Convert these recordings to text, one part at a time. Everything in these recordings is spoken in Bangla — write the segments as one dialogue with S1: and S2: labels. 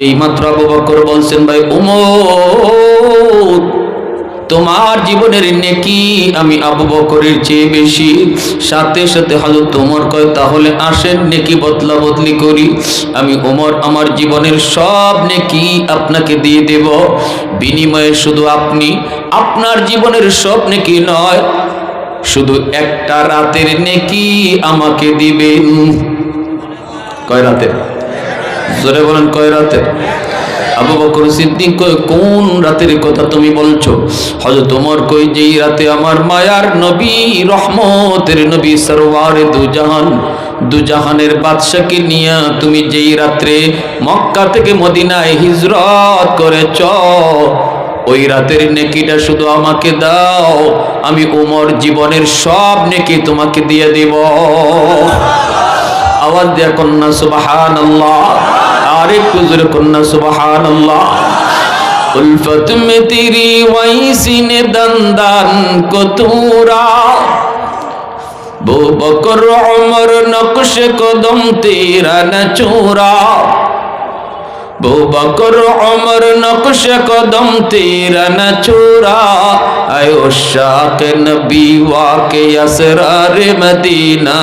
S1: এইমাত্র আবু বকর বলছেন, ভাই উমর, তোমার জীবনের নেকি আমি আবু বকরের চেয়ে বেশি। সাথে সাথে হযরত ওমর কয়, তাহলে আসেন, নেকি বদলা বদলি করি। আমি ওমর আমার জীবনের সব নেকি আপনাকে দিয়ে দেব। বিনিময়ে শুধু আপনি, আপনার জীবনের সব নেকি নয়, শুধু একটা রাতের নেকি আমাকে দিবেন। কয় রাতের? জোরে বলেন, কয় রাতের আবু বকর সিদ্দিক কয়, কোন রাতের কথা তুমি বলছো? হযরত ওমর কই যেই রাতে আমার মায়ার নবী, রহমতের নবী সরওয়ারে দুজাহান, দুজাহানের বাদশাকে নিয়ে তুমি যেই রাত্রে মক্কা থেকে মদিনায় হিজরত করেছ, ওই রাতের নেকিটা শুধু আমাকে দাও, আমি ওমর জীবনের সব নেকি তোমাকে দিয়ে দেব। আওয়াজ দেয়া কন্যা সুবাহান আল্লাহ আর একটু জোরে কন্যা, সুবহানাল্লাহ। উলফত মে তেরি ওয়াইসিনে দন্দান কতুরা। বকর অমর নকশ কদম তেরা নচুরা। বকর অমর নকশ কদম তেরা নচুরা। আয়োশাক নবী, ওয়াকে আসরার মদিনা।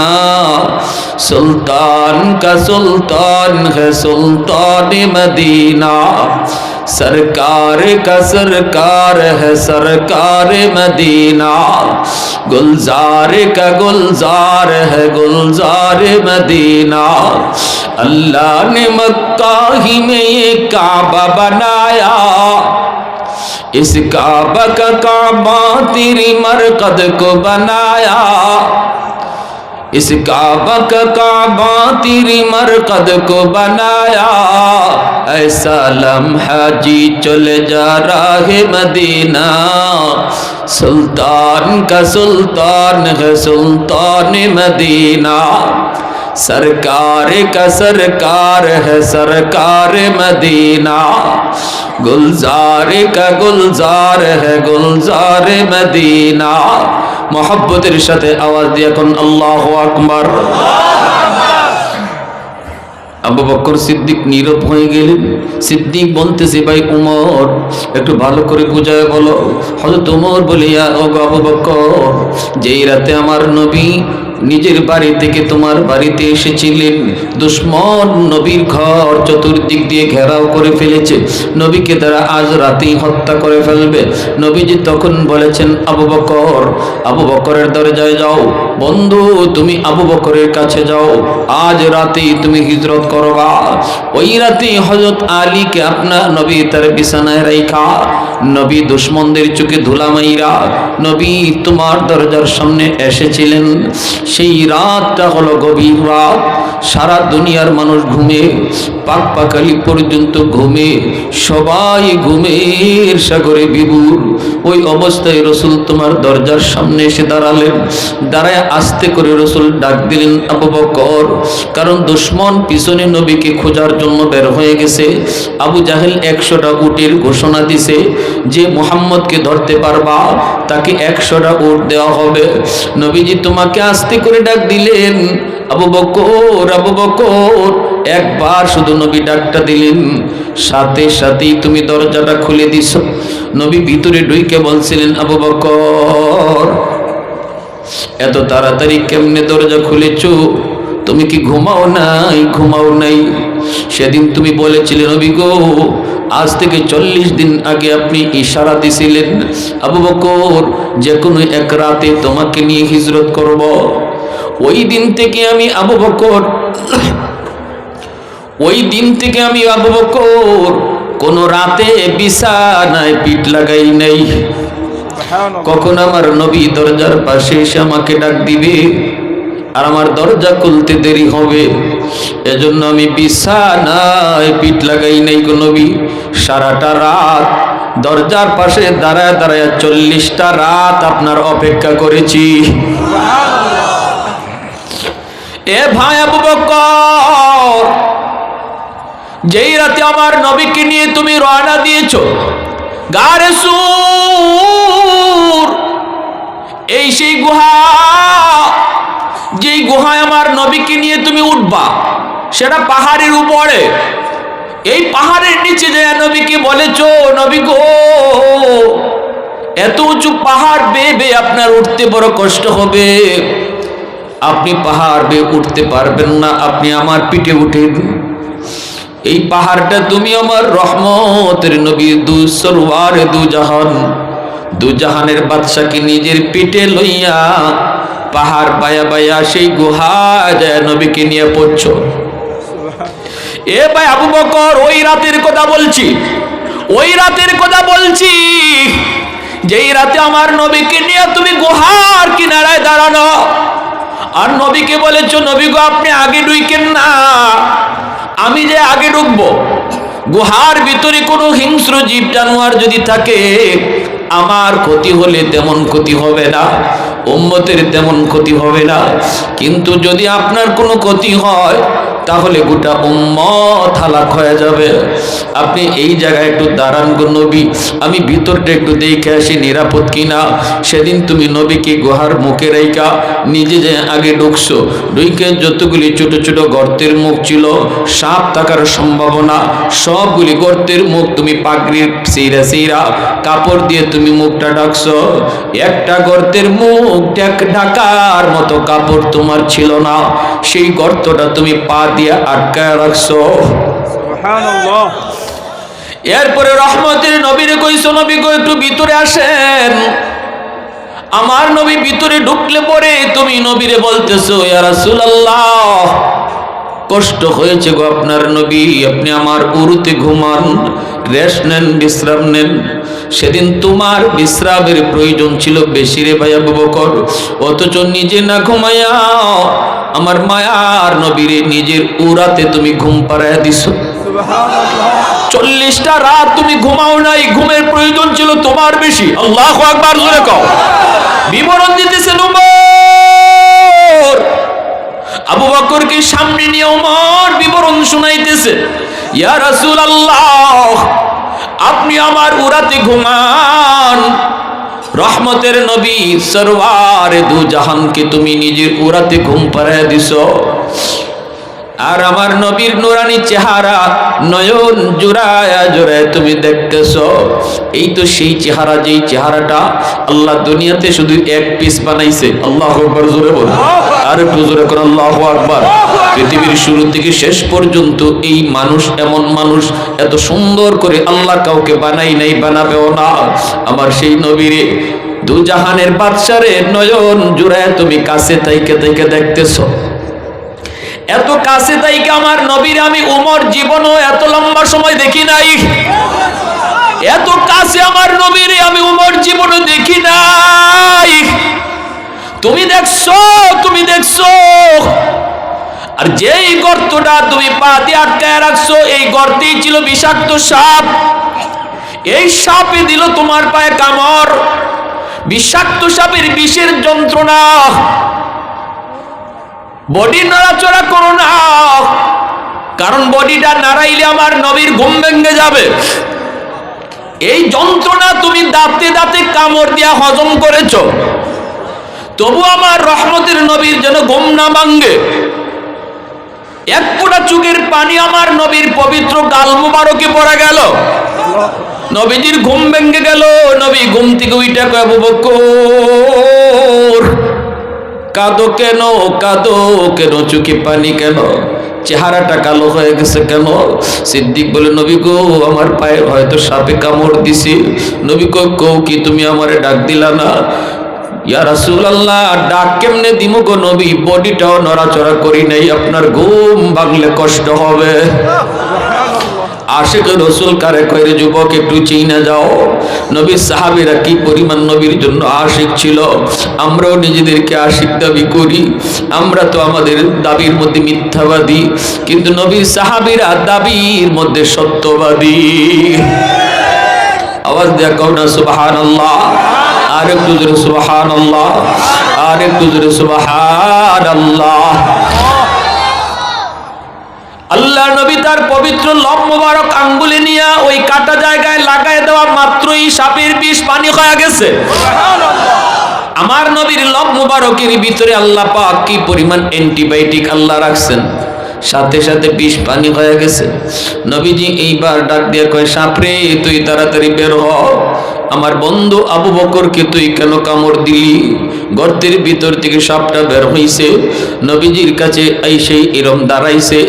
S1: سلطان کا سلطان ہے، سلطان مدینہ۔ سرکار کا سرکار ہے، سرکار مدینہ۔ گلزار کا گلزار ہے، گلزار مدینہ۔ اللہ نے مکہ ہی میں یہ کعبہ بنایا۔ اس کعبہ کا کعبہ تیری مرقد کو بنایا۔ اس کعبہ کا کعبہ تیری مرقد کو بنایا ایسا لمحہ جی چل جا راہ مدینہ۔ سلطان کا سلطان ہے سلطان مدینہ۔ سرکار کا سرکار ہے سرکار مدینہ۔ گلزار کا گلزار ہے گلزار مدینہ۔ মহাব্বতের সাথে আওয়াজ দিয়ে এখন আল্লাহ আকবর। আবু বকর সিদ্দিক নীরব হয়ে গেলেন। সিদ্দিক বলতেছে, ভাই উমর, একটু ভালো করে বুঝায় বলো। হয়তো উমর বলিয়া ও আবু বকর, যেই রাতে আমার নবী নিজের বাড়ি থেকে তোমার বাড়িতে এসেছিলেন। দুশ্মন নবীর ঘর চতুর্দিক দিয়ে ঘেরাও করে ফেলেছে। নবীকে তারা আজ রাতেই হত্যা করে ফেলবে। নবীজি তখন বলেছেন, আবু বকর, আবু বকরের দরজায় যাও। বন্ধু, তুমি আবু বকরের কাছে যাও। আজ রাতেই তুমি হিজরত করবা ওই রাতে হজরত আলীকে আপনার নবী তার বিছানায় রাইখা। নবী দুশ্মনদের চোখে ধুলামাইরা নবী, তোমার দরজার সামনে এসেছিলেন। সেই রাতটা হলো গভীর রাত। সারা দুনিয়ার মানুষ ঘুমে, পাক পাকালি পর্যন্ত ঘুমে, সবাই ঘুমের সাগরে বিভুর ওই অবস্থায় রসুল তোমার দরজার সামনে এসে দাঁড়ালেন। দাঁড়ায় আস্তে করে রসুল ডাক দিলেন, আবু বকর, কারণ দুশ্মন পিছনে নবীকে খোঁজার জন্য বের হয়ে গেছে। আবু জাহেল একশোটা উটের ঘোষণা দিছে যে, মোহাম্মদকে ধরতে পারবা, তাকে একশোটা উট দেওয়া হবে। নবীজি তোমাকে আস্তে করে ডাক দিলেন আবু বকর আবু বকর, একবার শুধু নবী ডাকটা দিলেন। সাথে সাথেই তুমি দরজাটা খুলে দিছ। নবী ভিতরে ঢুইকে বলছিলেন, আবু বকর, এত তাড়াতাড়ি কেমনে দরজা খুলেছো? তুমি কি ঘুমাও নাই? ঘুমাও নাই। সেদিন তুমি বলেছিলে, নবী গো, আজ থেকে চল্লিশ দিন আগে আপনি ইশারা দিছিলেন, আবু বকর, যে কোনো এক রাতে তোমাকে নিয়ে হিজরত করব। ওই দিন থেকে আমি আবু বকর ওই দিন থেকে আমি আবু বকর কোনো রাতে বিছানায় পিঠ লাগাই নাই। কখন আমার নবী দরজার পাশে এসে আমাকে ডাক দিবে? আর আমার দরজা খুলতে দেরি হবে। এজন্য আমি বিছানায় পিঠ লাগাই নাই গো নবী। সারাটা রাত দরজার পাশে দাঁড়ায় দাঁড়ায় চল্লিশটা রাত আপনার অপেক্ষা করেছি। এ ভাই আবু বকর, যেই রাতে আমার নবীকে নিয়ে তুমি রওনা দিয়েছ, গারে সুর, এই সেই গুহা, যেই গুহায় আমার নবীকে নিয়ে তুমি উঠবা, সেটা পাহাড়ের উপরে। এই পাহাড়ের নিচে যে নবীকে বলেছ, নবী গো, এত উঁচু পাহাড় বেয়ে বেয়ে আপনার উঠতে বড় কষ্ট হবে। আপনি পাহাড় বেয়ে উঠতে পারবেন না, আপনি আমার পিঠে উঠেন এই পাহাড়টা তুমি আমার রহমতের নবী, দু সরওয়ার দু জাহান। দু জাহানের বাদশাকে নিজের পিঠে লইয়া পাহাড় বায়া বায়া সেই গুহা যায় নবীকে নিয়ে পড়ছ। এ ভাই আবু বকর, ওই রাতের কথা বলছি, ওই রাতের কথা বলছি, যেই রাতে আমার নবীকে নিয়ে তুমি গুহার কিনারায় দাঁড়ানো। আর নবীকে বলেছ, নবী গো, আপনি আগে ঢুইকেন না। আমি যে আগে ঢুকবো গুহার ভিতরে কোনো হিংস্র জীব জানোয়ার যদি থাকে, আমার ক্ষতি হলে তেমন ক্ষতি হবে না, উম্মতের তেমন ক্ষতি হবে না। কিন্তু যদি আপনার কোনো ক্ষতি হয় তাহলে গোটা উম্মত হালাক হয়ে যাবে। আপনি এই জায়গায় একটু দাঁড়ান গো নবী। আমি ভিতরটা একটু দেখে আসি, নিরাপদ কিনা? সেদিন তুমি নবীকে গুহার মুখে রেখা, নিজে যে আগে ঢুকছো। ঢুকে যতগুলি ছোট ছোট গর্তের মুখ ছিল, সাপ থাকার সম্ভাবনা, সবগুলি গর্তের মুখ তুমি পাগড়ির সেইরা সেইরা কাপড় দিয়ে তুমি মুখটা ডাকছো একটা গর্তের মুখ ঢাক- ঢাকার মতো কাপড় তোমার ছিল না। সেই গর্তটা তুমি পা দিয়ে আটকায় রাখছো? এরপরে রহমতের নবীর কইছো নবী গো একটু ভিতরে আসেন। আমার নবী ভিতরে ঢুকলে পরে তুমি নবীরে বলতেছো ইয়া কষ্ট হয়েছে গো আপনার নবী। আপনি আমার উরুতে ঘুমান রেস্ট নেন বিশ্রাম নেন। সেদিন তোমার বিশ্রামের প্রয়োজন ছিল বেশি রে ভাই আবু বকর। অথচ নিজে না ঘুমাইয়া আমার মায়ার নবীরে নিজের উরাতে তুমি ঘুম পাড়ায় দিছো। চল্লিশটা রাত তুমি ঘুমাও নাই, ঘুমের প্রয়োজন ছিল তোমার বেশি। আল্লাহ আকবার, জোরে কও। বিবরণ দিতেছে আবু বকরকে সামনে নিয়ে ওমর বিবরণ শুনাইতেছে, ইয়া রাসূল আল্লাহ আপনি আমার উরাতে ঘুমান। রহমতের নবী সরওয়ার দু জাহানকে তুমি নিজের উড়াতে ঘুম পাড়ায় দিছো। আর আমার নবীর নুরানি চেহারা নয়ন জুড়ায়া জুড়ায় তুমি দেখতেছ। এই তো সেই চেহারা, যেই চেহারাটা আল্লাহ দুনিয়াতে শুধু এক পিস বানাইছে। আল্লাহ আকবার, জোরে বল। আর একটু জোরে করে আল্লাহ আকবার। পৃথিবীর শুরু থেকে শেষ পর্যন্ত এই মানুষ, এমন মানুষ, এত সুন্দর করে আল্লাহ কাউকে বানাই নাই, বানাবেও না। আমার সেই নবীরে দু জাহানের বাদশারে নয়ন জুড়ায় তুমি কাছে তাইকে তাইকে দেখতেছো। এত কাছে তাইকে আমার নবীর আমি উমর জীবনও এত লম্বা সময় দেখি নাই। এত কাছে আমার নবীর আমি উমর জীবনও দেখি নাই। তুমি দেখছ তুমি দেখছ। আর যেই গর্তটা তুমি পা দিয়ে আটকায় রাখছো, এই গর্তেই ছিল বিষাক্ত সাপ। এই সাপে দিল তোমার পায়ে কামড়। বিষাক্ত সাপের বিষের যন্ত্রণা। বডি নাড়াচড়া করো না। কারণ বডিটা নাড়াইলে আমার নবীর ঘুম ভেঙে যাবে। এই যন্ত্রণা তুমি দাঁতে দাঁতে কামড় দিয়া হজম করেছ। তবু আমার রহমতের নবীর যেন ঘুম না ভাঙ্গে এক ফোঁটা চুকের পানি আমার নবীর পবিত্র গাল মুবারকে পড়ে গেল। নবীজির ঘুম ভেঙে গেল। নবী ঘুম থেকে উইটা কয় বকর কাঁদো কেন? কাঁদো কেন? চুকি পানি কেন? চেহারাটা কালো হয়ে গেছে কেন? সিদ্দিক বলে, নবী গো, আমার পায়ে হয়তো সাপে কামড় দিছি। নবী কো কৌ কি তুমি আমারে ডাক দিলা না? ইয়া ডাক কেমনে গো নবী? বডিটাও নড়াচড়া করি নাই। আপনার ঘুম ভাঙলে কষ্ট হবে। আশেক রসুল কারে কয়রে যুবক, একটু চিনে যাও। নবীর সাহাবীরা কি পরিমাণ নবীর জন্য আশিক ছিল? আমরাও নিজেদেরকে আশিক দাবি করি। আমরা তো আমাদের দাবির মধ্যে মিথ্যাবাদী। কিন্তু নবীর সাহাবীরা দাবির মধ্যে সত্যবাদী। আওয়াজ কও না সুবাহান আল্লাহ আর একটু জোরে সুবাহান আল্লাহ আর একটু জোরে সুবাহান আল্লাহ তার পবিত্র লম মোবারক আঙ্গুলে নিয়ে ওই কাটা জায়গায় লাগায় দেওয়া মাত্রই সাপের বিষ পানি হয়ে গেছে। আমার নবীর লব মুবারকের ভিতরে আল্লাহ পাক কি পরিমাণ অ্যান্টিবায়োটিক আল্লাহ রাখছেন? সাথে সাথে বিষ পানি হয়ে গেছে। নবীজি এইবার ডাক দিয়ে কয় সাপরে তুই তাড়াতাড়ি বের হ। আমার বন্ধু আবু বকরকে তুই কেন কামড় দিলি? গর্তের ভিতর থেকে সাপটা বের হইছে। নবীজির কাছে এই সেই এরম দাঁড়াইছে।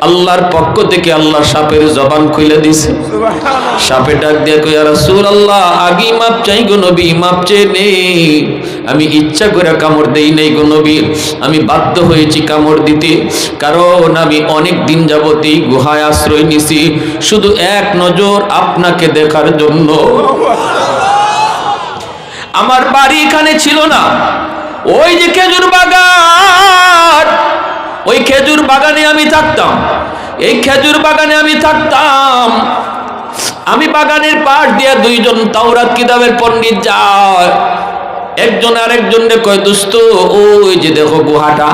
S1: আল্লাহর পক্ষ থেকে আল্লাহ সাপের জবান খুলে দিছে। সাপে ডাক দিয়ে কই রাসূল আল্লাহ আগেই মাপ চাই গো নবী মাপ চেয়ে নেই আমি ইচ্ছা করে কামড় দেই নাই গো নবী। আমি বাধ্য হয়েছি কামড় দিতে। কারণ আমি অনেক দিন যাবত এই গুহায় আশ্রয় নিছি। শুধু এক নজর আপনাকে দেখার জন্য। আমার বাড়ি এখানে ছিল না। ওই যে খেজুর বাগান, ওই খেজুর বাগানে আমি থাকতাম। এই খেজুর বাগানে আমি থাকতাম। আমি বাগানের পাশ দিয়ে দুইজন তাওরাত কিতাবের পণ্ডিত যায়। একজন আরেকজনকে কয়, দোস্ত, ওই যে দেখো গুহাটা।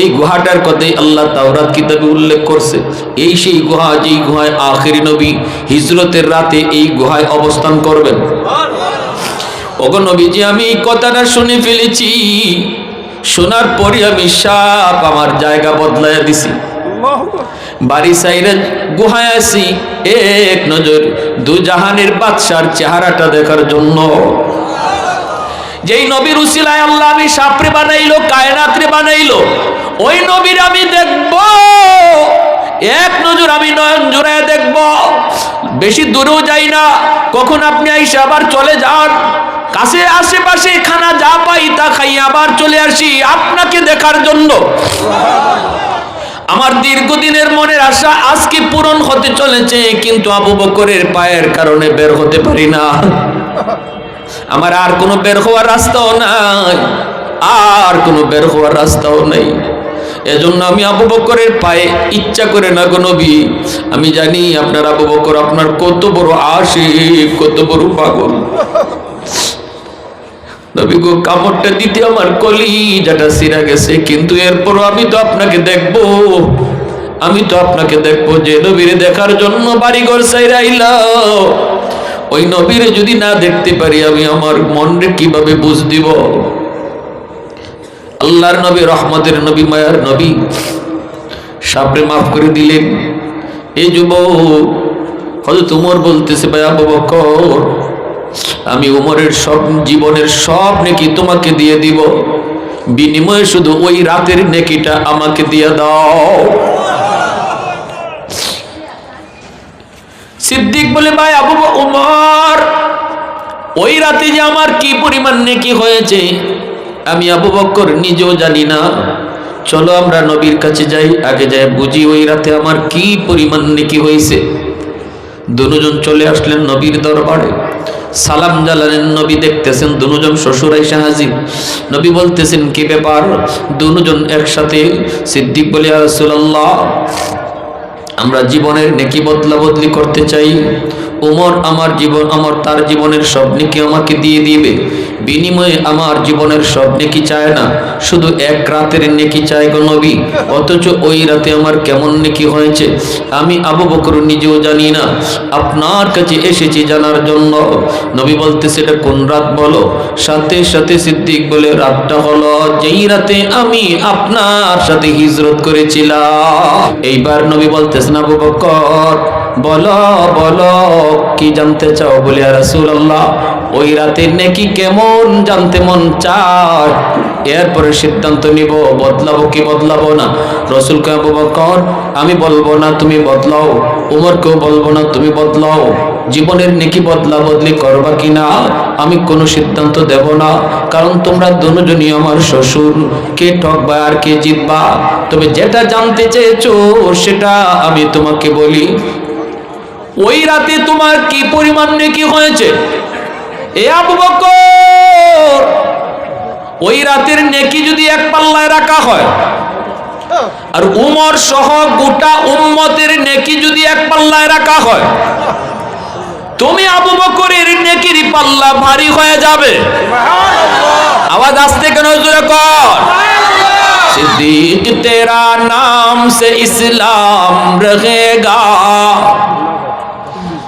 S1: এই গুহাটার কথাই আল্লাহ তাওরাত কিতাবে উল্লেখ করছে। এই সেই গুহা যেই গুহায় আখেরি নবী হিজরতের রাতে এই গুহায় অবস্থান করবেন। ওগো নবীজি, আমি এই কথাটা শুনে ফেলেছি। শোনার পরে আমি সাপ আমার জায়গা বদলায় দিছি। বাড়ি সাইরে গুহায় আসি, এক নজর দু জাহানের বাদশার চেহারাটা দেখার জন্য। যেই নবীর উসিলায় আল্লাহ আমি সাপরে বানাইলো, কায়নাতরে বানাইলো, ওই নবীর আমি দেখব। এক নজর আমি নয়ন জোড়ায় দেখব। বেশি দূরেও যাই না। কখন আপনি আইসা আবার চলে যান। কাছে আশেপাশে খানা যা পাই তা খাই, আবার চলে আসি আপনাকে দেখার জন্য। আমার দীর্ঘদিনের মনের আশা আজকে পূরণ হতে চলেছে, কিন্তু আবু বকরের পায়ের কারণে বের হতে পারি না। আমার আর কোনো বের হওয়ার রাস্তাও নাই, আর কোনো বের হওয়ার রাস্তাও নেই। এজন্য আমি আবু বকরের পায়ে ইচ্ছা করে না গো নবী, আমি জানি আপনার আবু বকর আপনার কত বড় আশিক, কত বড় পাগল। নবী দিতে আমার সিরা গেছে, কিন্তু আমি তো আপনাকে আমি তো আপনাকে দেখব যে দেখার জন্য ওই নবীরে যদি না দেখতে পারি, আমি আমার মনরে কীভাবে বুঝ দিব? আল্লাহর নবী, রহমতের নবী, মায়ার নবী সাপরে মাফ করে দিলেন। এই যুব হয়তো তোমার বলতেছে, ভাই আবু বকর আমি উমরের সব, জীবনের সব নেকি তোমাকে দিয়ে দিব। বিনিময়ে শুধু ওই রাতের নেকিটা আমাকে দিয়ে দাও। সিদ্দিক বলে, ভাই আবু উমর, ওই রাতে যে আমার কি পরিমাণ নেকি হয়েছে, আমি আবু বক্কর নিজেও জানি না। চলো আমরা নবীর কাছে যাই, আগে যাই বুঝি ওই রাতে আমার কি পরিমাণ নেকি হয়েছে। দুজন চলে আসলেন নবীর দরবারে। সালাম জালালেন, নবী দেখতেছেন দুজন শ্বশুর আইসা হাজির। নবী বলতেছেন, কি ব্যাপার? দুজন একসাথে? সিদ্দিক বলে রাসূলুল্লাহ, আমরা জীবনের নেকি বদলা বদলি করতে চাই। উমর আমার জীবন, আমার তার জীবনের সব নেকি আমাকে দিয়ে দিবে? বিনিময়ে আমার জীবনের সব নেকি চায় না? শুধু এক রাতের নেকি চায় গো নবী, অথচ ওই রাতে আমার কেমন নেকি হয়েছে? আমি আবু বকর নিজেও জানি না। আপনার কাছে এসেছি জানার জন্য। নবী বলতে, সেটা কোন রাত বলো? সাথে সাথে সিদ্দিক বলে, রাতটা হলো যেই রাতে আমি আপনার সাথে হিজরত করেছিলাম। এইবার নবী বলতেছেন, আবু বকর বলো বলো, কি জানতে চাও বলে রাসূলুল্লাহ? ওই রাতের নাকি কেমন জানতে মন চায়? এরপরে সিদ্ধান্ত নিব, বদলাবো কি বদলাবো না। রসুল কে আবু বকর, আমি বলব না তুমি বদলাও। উমরকেও বলব না তুমি বদলাও। জীবনের নেকি বদলা বদলি করবা কিনা আমি কোনো সিদ্ধান্ত দেব না। কারণ তোমরা দুজনই আমার শ্বশুর। কে ঠকবা আর কে জিতবা? তবে যেটা জানতে চেয়েছো, সেটা আমি তোমাকে বলি। ওই রাতে তোমার কি পরিমাণ নেকি হয়েছে? এ আবু ওই রাতের নেকি যদি এক পাল্লায় রাখা হয়, আর উমর সহ গোটা উম্মতের নেকি যদি এক পাল্লায় রাখা হয়, তুমি আবু বকরের নেকির পাল্লা ভারী হয়ে যাবে। আওয়াজ আসতে কেন জোরে কর সিদ্দিক, তেরা নাম সে ইসলাম রহেগা।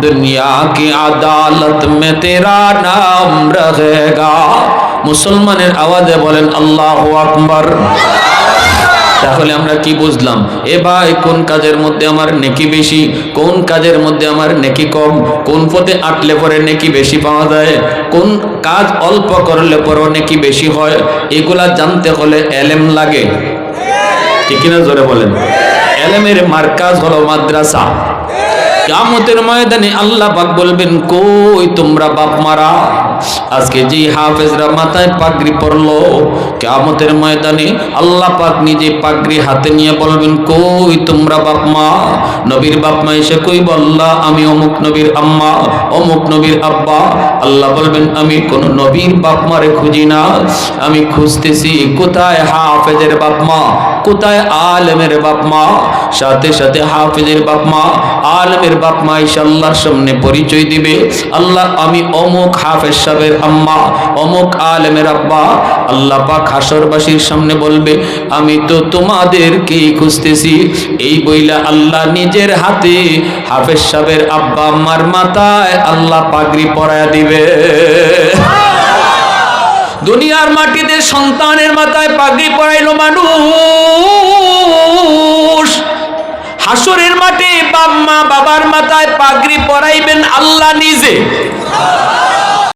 S1: दुनिया की अदालत में तेरा नाम रहेगा মুসলমানের আওয়াজে বলেন আল্লাহ আকবার তাহলে আমরা কি বুঝলাম এ ভাই কোন কাজের মধ্যে আমার নেকি বেশি কোন কাজের মধ্যে আমার নেকি কম কোন পথে আটলে পরে নেকি বেশি পাওয়া যায় কোন কাজ অল্প করলে পরেও নেকি বেশি হয় এগুলা জানতে হলে এলেম লাগে ঠিক কিনা জোরে বলেন এলেমের মার্কাজ হলো মাদ্রাসা কিয়ামতের ময়দানে আল্লাহ পাক বলবেন কই তোমরা বাপ মারা? আজকে যে হাফেজরা মাথায় পাগড়ি পরলো, কিয়ামতের ময়দানে আল্লাহ পাক নিজে পাগড়ি হাতে নিয়ে বলবেন, কই তোমরা বাপ মা? নবীর বাপ মা এসে কই বল্লা, আমি অমুক নবীর আম্মা, অমুক নবীর আব্বা। আল্লাহ বলবেন, আমি কোন নবীর বাপ মারে খুঁজি না। আমি খুঁজতেছি কোথায় হাফেজের বাপ মা? কোথায় আলেমের বাপ মা? সাথে সাথে হাফেজের বাপ মা আলমের বাপ মা এসে আল্লাহর সামনে পরিচয় দিবে, আল্লাহ, আমি অমুক হাফেজ সাহেবের আম্মা, অমুক আলেমের আব্বা, আল্লাহ পাক হাসরবাসীর সামনে বলবে, আমি তো তোমাদেরকেই খুঁজতেছি। এই বইলা আল্লাহ নিজের হাতে হাফেজ সাহেবের আব্বা আম্মার মাথায় আল্লাহ পাগড়ি পরায়া দিবে। দুনিয়ার মাটিতে সন্তানের মাথায় পাগড়ি পরাইলো মানুষ। হাসরের মাঠে বাম্মা বাবার মাথায় পাগড়ি পরাইবেন আল্লাহ নিজে।